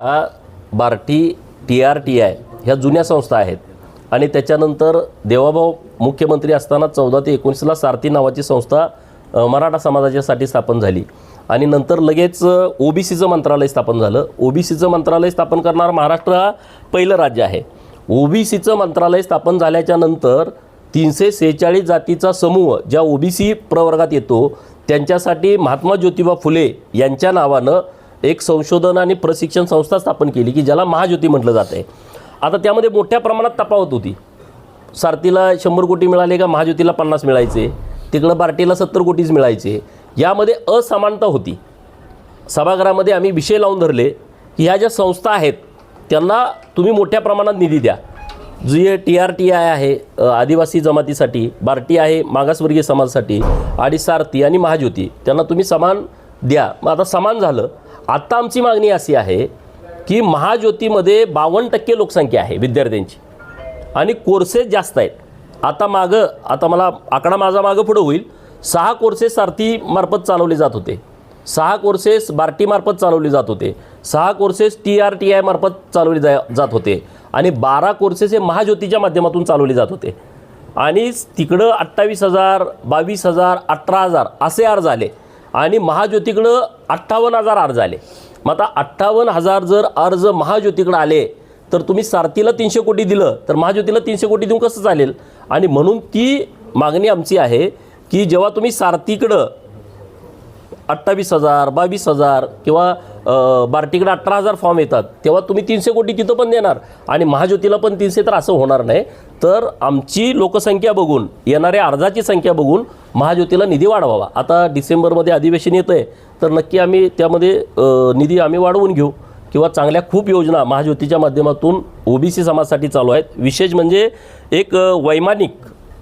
हा BARTI T R T I ह्या जुन्या संस्था आहेत. आणि त्याच्यानंतर देवाभाऊ मुख्यमंत्री असताना चौदा ते एकोणीसला सारथी नावाची संस्था मराठा समाजाच्यासाठी स्थापन झाली. आणि नंतर लगेच ओ बी सीचं मंत्रालय स्थापन झालं. ओ बी सीचं मंत्रालय स्थापन करणारा महाराष्ट्र हा पहिलं राज्य आहे. ओ बी सीचं मंत्रालय स्थापन झाल्याच्यानंतर तीनशे सेहेचाळीस जातीचा समूह ज्या ओ बी सी प्रवर्गात येतो त्यांच्यासाठी महात्मा ज्योतिबा फुले यांच्या नावानं एक संशोधन आणि प्रशिक्षण संस्था स्थापन केली की ज्याला महाज्योती म्हटलं जात. आहे आता त्यामध्ये मोठ्या प्रमाणात तपावत होती. सारथीला शंभर कोटी मिळाले का महाज्योतीला पन्नास मिळायचे. तिकडं बार्टीला सत्तर कोटीच मिळायचे. यामध्ये असमानता होती. सभागृहामध्ये आम्ही विषय लावून धरले की ह्या ज्या संस्था आहेत त्यांना तुम्ही मोठ्या प्रमाणात निधी द्या. जी टी आर टी आय आहे आदिवासी जमातीसाठी बार्टी आहे मागासवर्गीय समाजासाठी आणि सारथी आणि महाज्योती त्यांना तुम्ही समान द्या. मग आता समान झालं आत्ता आमची मागणी अशी आहे की महाज्योतीमध्ये बावन्न टक्के लोकसंख्या आहे विद्यार्थ्यांची. आणि कोर्सेस जास्त आहेत. आता मागं आता मला आकडा माझा मागं पुढं होईल. सहा कोर्सेस सारथीमार्फत चालवले जात होते. सहा कोर्सेस बार्टीमार्फत चालवले जात होते. सहा courses T R T I मार्फत चालवले जा जात होते. आणि बारा कोर्सेस हे महाज्योतीच्या माध्यमातून चालवले जात होते. आणि तिकडं अठ्ठावीस हजार बावीस हजार अठरा हजार असे अर्ज आले आणि महाज्योतीकडं अठ्ठावन्न हजार अर्ज आले. मग आता अठ्ठावन्न हजार जर अर्ज महाज्योतीकडं आले तर तुम्ही सारथीला तीनशे कोटी दिलं तर महाज्योतीला तीनशे कोटी देऊन कसं चालेल? आणि म्हणून ती मागणी आमची आहे की जेव्हा तुम्ही सारथीकडं अठ्ठावीस हजार बावीस हजार किंवा बार्टीकडे अठरा हजार फॉर्म येतात तेव्हा तुम्ही तीनशे कोटी तिथं पण देणार. आणि महाज्योतीला पण तीनशे तर असं होणार नाही. तर आमची लोकसंख्या बघून येणाऱ्या अर्जाची संख्या बघून महाज्योतीला निधी वाढवावा. आता डिसेंबरमध्ये अधिवेशन येतं आहे तर नक्की आम्ही त्यामध्ये निधी आम्ही वाढवून घेऊ. किंवा चांगल्या खूप योजना महाज्योतीच्या माध्यमातून ओबीसी समाजासाठी चालू आहेत. विशेष म्हणजे एक वैमानिक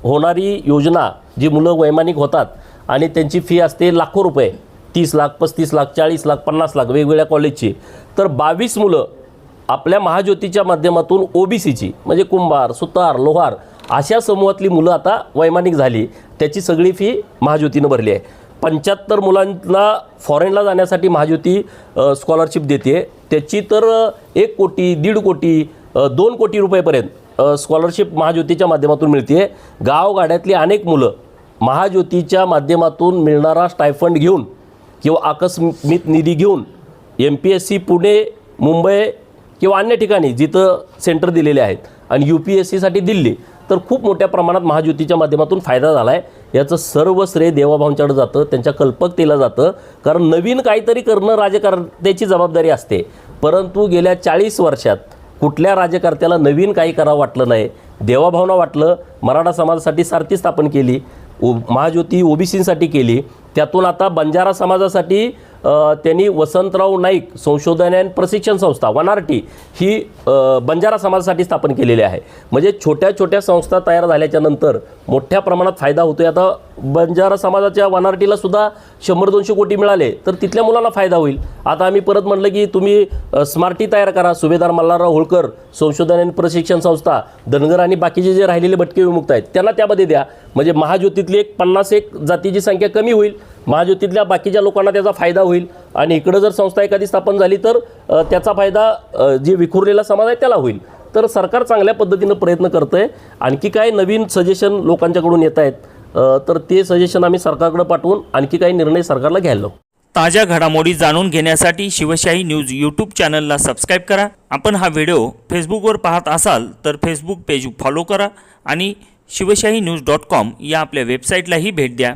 होणारी योजना जी मुलं वैमानिक होतात आणि त्यांची फी असते लाखो रुपये. तीस लाख पस्तीस लाख चाळीस लाख पन्नास लाख वेगवेगळ्या कॉलेजची तर बावीस मुलं आपल्या महाज्योतीच्या माध्यमातून ओबीसीची म्हणजे कुंभार सुतार लोहार अशा समूहातली मुलं आता वैमानिक झाली. त्याची सगळी फी महाज्योतीनं भरली आहे. पंच्याहत्तर मुलांना फॉरेनला जाण्यासाठी महाज्योती स्कॉलरशिप देते. त्याची तर एक कोटी दीड कोटी दोन कोटी रुपयेपर्यंत स्कॉलरशिप महाज्योतीच्या माध्यमातून मिळते गावगाड्यातली अनेक मुलं महाज्योतीच्या माध्यमातून मिळणारा स्टायफंड घेऊन किंवा आकस्मिक निधी घेऊन M P S C Pune Mumbai किंवा अन्य ठिकाणी जिथं सेंटर दिलेले आहेत आणि यू पी एस सीसाठी दिल्ली तर खूप मोठ्या प्रमाणात महाज्योतीच्या माध्यमातून फायदा झाला आहे याचं सर्व श्रेय देवाभावांच्याकडे जातं त्यांच्या कल्पकतेला जातं. कारण नवीन काहीतरी करणं राजकारत्याची जबाबदारी असते. परंतु गेल्या चाळीस वर्षात कुठल्या राजकर्त्याला नवीन काही करावं वाटलं नाही देवाभावना वाटलं मराठा समाजासाठी सारथी स्थापन केली ओ महाज्योती ओबीसीसाठी केली त्यातून आता बंजारा समाजासाठी त्यांनी वसंतराव नाईक संशोधन आणि प्रशिक्षण संस्था वन आर टी ही बंजारा समाजासाठी स्थापन केलेली आहे. म्हणजे छोट्या छोट्या संस्था तयार झाल्याच्यानंतर मोठ्या प्रमाणात फायदा होतोय. आता बंजारा समाजाच्या वन आर टीला सुद्धा शंभर दोनशे कोटी मिळाले तर तिथल्या मुलांना फायदा होईल. आता आम्ही परत म्हटलं की तुम्ही स्मार्टी तयार करा. सुभेदार मल्हारराव होळकर संशोधन आणि प्रशिक्षण संस्था धनगर आणि बाकीचे जे राहिलेले भटके विमुक्त आहेत त्यांना त्यामध्ये द्या. म्हणजे महाज्योतीतली एक पन्नास एक जातीची संख्या कमी होईल. महायुतीतल्या बाकीच्या लोकांना त्याचा फायदा होईल. आणि इकडं जर संस्था एखादी स्थापन झाली तर त्याचा फायदा जे विखुरलेला समाज आहे त्याला होईल. तर सरकार चांगल्या पद्धतीनं प्रयत्न करतं आहे आणखी काय नवीन सजेशन लोकांच्याकडून येत आहेत तर ते सजेशन आम्ही सरकारकडे पाठवून आणखी काही निर्णय सरकारला घ्यायला ताज्या घडामोडी जाणून घेण्यासाठी शिवशाही न्यूज यूट्यूब चॅनलला सबस्क्राईब करा. आपण हा व्हिडिओ फेसबुकवर पाहत असाल तर फेसबुक पेज फॉलो करा आणि शिवशाही न्यूज डॉट कॉम या आपल्या वेबसाईटलाही भेट द्या.